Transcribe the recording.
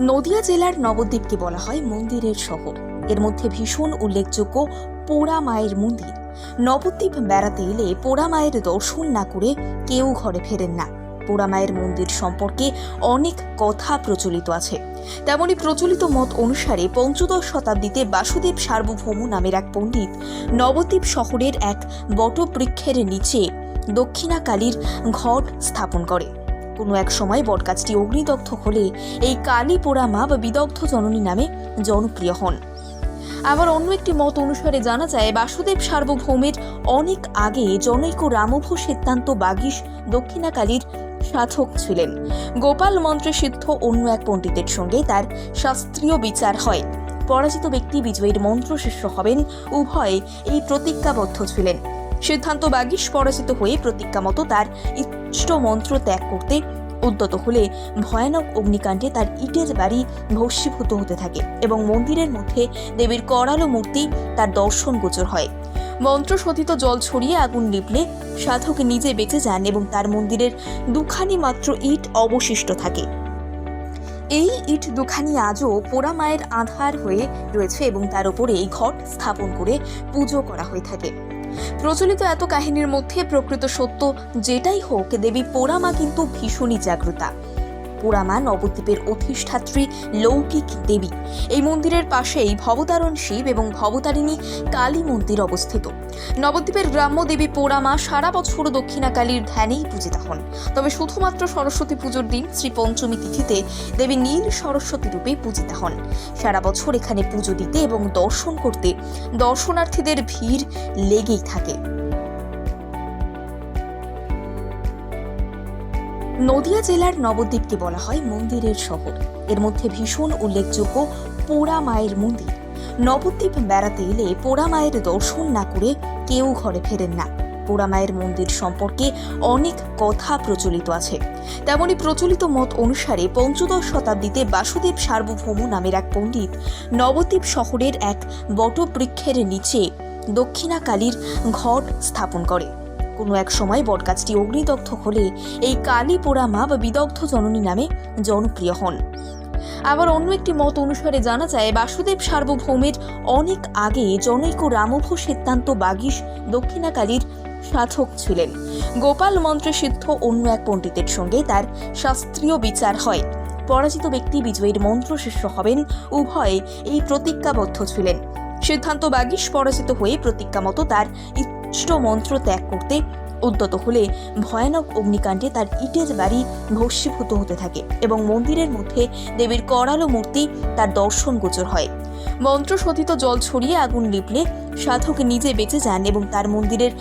নদিয়া জেলার নবদ্বীপকে বলা হয় মন্দিরের শহর। এর মধ্যে ভীষণ উল্লেখযোগ্য পোড়া মায়ের মন্দির। নবদ্বীপ বেড়াতে এলে পোড়া মায়ের দর্শন না করে কেউ ঘরে ফেরেন না। পোড়া মায়ের মন্দির সম্পর্কে অনেক কথা প্রচলিত আছে। তেমনি প্রচলিত মত অনুসারে পঞ্চদশ শতাব্দীতে বাসুদেব সার্বভৌম নামের এক পণ্ডিত নবদ্বীপ শহরের এক বটবৃক্ষের নিচে দক্ষিণাকালীর ঘট স্থাপন করে। কোনো এক সময় বটগাছটি অগ্নিদগ্ধ হলে এই কালী পোড়া মা বা বিদগ্ধ জননী নামে জনপ্রিয় হন। আবার অন্য একটি মত অনুসারে জানা যায়, বাসুদেব সার্বভৌমের অনেক আগে জনৈক রামভ সিদ্ধান্ত বাগিস দক্ষিণাকালীর সাধক ছিলেন। গোপাল মন্ত্রে সিদ্ধ অন্য এক পণ্ডিতের সঙ্গে তার শাস্ত্রীয় বিচার হয়। পরাজিত ব্যক্তি বিজয়ীর মন্ত্র শিষ্য হবেন, উভয়ে এই প্রতিজ্ঞাবদ্ধ ছিলেন। সিদ্ধান্ত বাগিস পরাজিত হয়ে প্রতিজ্ঞা মতো তার ইষ্ট মন্ত্র ত্যাগ করতে উদ্যত হলে ভয়ানক অগ্নিকাণ্ডে তার ইটের বাড়ি ভস্মীভূত হতে থাকে এবং মন্দিরের মধ্যে দেবীর করালো মূর্তি তার দর্শন গোচর হয়। মন্ত্রশোধিত জল ছড়িয়ে আগুন নিভলে সাধক নিজে বেঁচে যান এবং তার মন্দিরের দুখানি মাত্র ইট অবশিষ্ট থাকে। এই ইট দুখানি আজও পোড়া মায়ের আধার হয়ে রয়েছে এবং তার উপরে এই ঘট স্থাপন করে পুজো করা হয়ে থাকে। প্রচলিত এত কাহিনীর মধ্যে প্রকৃত সত্য যেটাই হোক দেবী পোড়ামা কিন্তু ভীষণই জাগ্রতা। পোড়ামা নবদ্বীপের অধিষ্ঠাত্রী লৌকিক দেবী। এই মন্দিরের পাশেই ভবতারণ শিব এবং ভবতারিণী কালী মন্দির অবস্থিত। নবদ্বীপের গ্রাম্য দেবী পোড়ামা সারা বছর দক্ষিণাকালীর ধ্যানেই পূজিতা হন। তবে শুধুমাত্র সরস্বতী পুজোর দিন শ্রী পঞ্চমী তিথিতে দেবী নীল সরস্বতী রূপে পূজিতা হন। সারা বছর এখানে পুজো দিতে এবং দর্শন করতে দর্শনার্থীদের ভিড় লেগেই থাকে। নদিয়া জেলার নবদ্বীপকে বলা হয় মন্দিরের শহর। এর মধ্যে ভীষণ উল্লেখযোগ্য পোড়া মায়ের মন্দির। নবদ্বীপ বেড়াতে এলে পোড়া মায়ের দর্শন না করে কেউ ঘরে ফেরেন না। পোড়া মায়ের মন্দির সম্পর্কে অনেক কথা প্রচলিত আছে। তেমনি প্রচলিত মত অনুসারে পঞ্চদশ শতাব্দীতে বাসুদেব সার্বভৌম নামের এক পণ্ডিত নবদ্বীপ শহরের এক বটবৃক্ষের নিচে দক্ষিণাকালীর ঘট স্থাপন করে। কোনো এক সময় বটগাছটি অগ্নিদগ্ধ হলে এই কালী পোড়া মা বা বিদগ্ধ জননী নামে জনপ্রিয় হন। আবার অন্য একটি মত অনুসারে জানা যায়, বাসুদেব সার্বভৌমের অনেক আগে জনৈক রামভ সিদ্ধান্ত বাগিস দক্ষিণাকালীর সাধক ছিলেন। গোপাল মন্ত্রে সিদ্ধ অন্য এক পণ্ডিতের সঙ্গে তার শাস্ত্রীয় বিচার হয়। পরাজিত ব্যক্তি বিজয়ীর মন্ত্র শিষ্য হবেন, উভয়ে এই প্রতিজ্ঞাবদ্ধ ছিলেন। সিদ্ধান্ত বাগিস পরাজিত হয়ে প্রতিজ্ঞা মতো তার ইষ্ট মন্ত্র ত্যাগ করতে উদ্যত হলে ভয়ানক অগ্নিকাণ্ডে তার ইটের বাড়ি ভস্মীভূত হতে থাকে এবং মন্দিরের মধ্যে দেবীর করালো মূর্তি তার দর্শন গোচর হয়। মন্ত্রশোধিত জল ছড়িয়ে আগুন লিপলে সাধক নিজে বেঁচে যান এবং তার মন্দিরের